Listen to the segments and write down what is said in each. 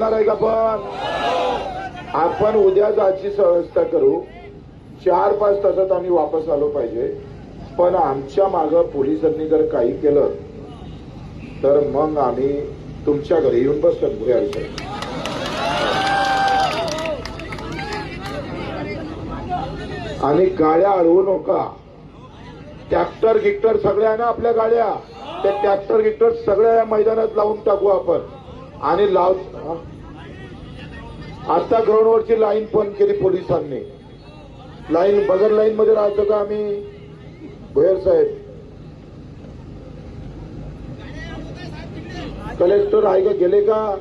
चालणार आहे का पण आपण उद्या जायची व्यवस्था करू. चार पाच तासात आम्ही वापस आलो पाहिजे. पण आमच्या मागं पोलिसांनी जर काही केलं तर मग आम्ही तुमच्या घरी येऊन बसतो भुयार आणि गाड्या अडवू नका. ट्रॅक्टर गिक्टर सगळ्या आहे ना आपल्या गाड्या? त्या ट्रॅक्टर गिक्टर सगळ्या या मैदानात लावून टाकू आपण. आणि लाव हा? आता ग्राउंडवरची लाईन पण केली पोलिसांनी. लाईन बगर लाईन मध्ये राहतो का आम्ही? भोयर साहेब. कलेक्टर आहे का? गेले का?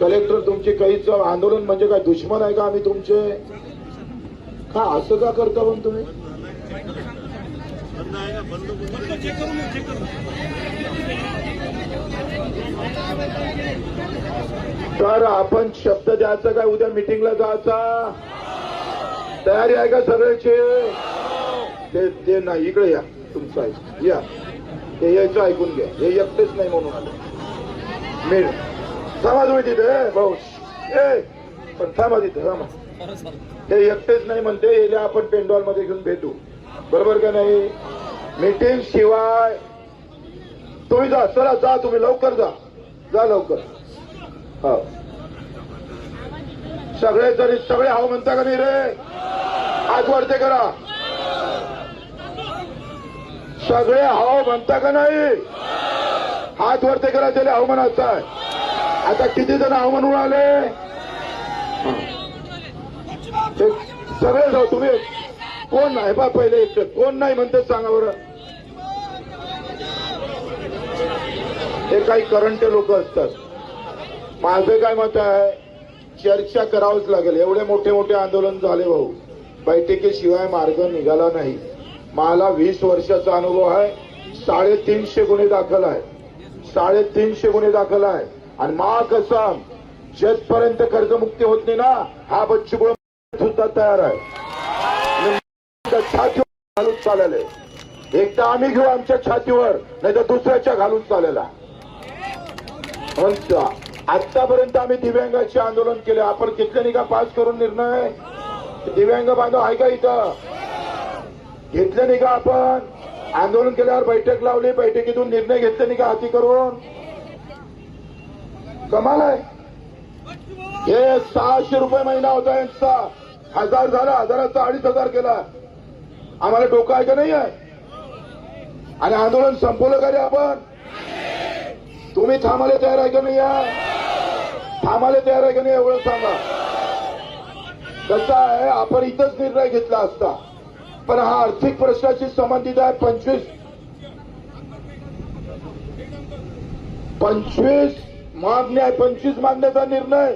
कलेक्टर तुमचे काहीच आंदोलन म्हणजे काय? दुश्मन आहे का आम्ही तुमचे? का असं का करता पण तुम्ही? तर आपण शब्द द्यायचा काय? उद्या मिटिंगला जायचा. तयारी आहे का सगळ्याची? ते ते नाही इकडे या. तुमचं ऐक. या. ते यायचं ऐकून घ्या. हे एकटेच नाही म्हणून. आलं मी थांबा तुम्ही तिथे. भाऊ. ए पण थांबा तिथे थांबा. ते एकटेच नाही म्हणते. याला आपण पेंडॉलमध्ये घेऊन भेटू. बरोबर का नाही? मीटिंग शिवाय तुम्ही जा चला जा तुम्ही लवकर जा. जा लवकर. हा. सगळे जरी सगळे हाव म्हणता का नाही रे? हात वरते करा. सगळे हाव म्हणता का नाही? हात वरते करा त्याला हवामान आहे. आता किती जण हवामान उडाले ते सगळे जाऊ तुम्ही. कोण नाही बा पहिले कोण नाही म्हणते सांगा बरं. हे काही करंटे लोक असतात. माझं काय मत आहे चर्चा करावंच लागेल. एवढे मोठे मोठे आंदोलन झाले भाऊ. बैठकीशिवाय मार्ग निघाला नाही. मला वीस वर्षाचा अनुभव आहे. साडेतीनशे गुन्हे दाखल आहे. साडेतीनशे गुन्हे दाखल आहे. आणि मा कसम जतपर्यंत कर्जमुक्ती होत नाही ना हा बच्चू सुद्धा तयार आहे. छातीवर घालून चालले एक तर आम्ही घेऊ आमच्या छातीवर नाही तर दुसऱ्याच्या घालून चाललेला. आतापर्यंत आम्ही दिव्यांगाचे आंदोलन केले. आपण घेतले नाही का पास करून निर्णय दिव्यांग बांधव आहे का इथं? घेतले नाही का आपण. आंदोलन केल्यावर बैठक लावली. बैठकीतून निर्णय घेतले नाही का हाती करून. कमाल आहे. हे सहाशे रुपये महिना होता यांचा. हजार झाला. हजाराचा अडीच हजार केला. आम्हाला डोकं आहे का नाही आहे. आणि आंदोलन संपवलं का रे आपण? तुम्ही थांबायला तयार आहे का नाही या? थांबायला तयार आहे का नाही एवढं सांगा. कसं आहे आपण इथंच निर्णय घेतला असता. पण हा आर्थिक प्रश्नाशी संबंधित आहे पंचवीस. पंचवीस मागण्या आहे पंचवीस मागण्याचा निर्णय.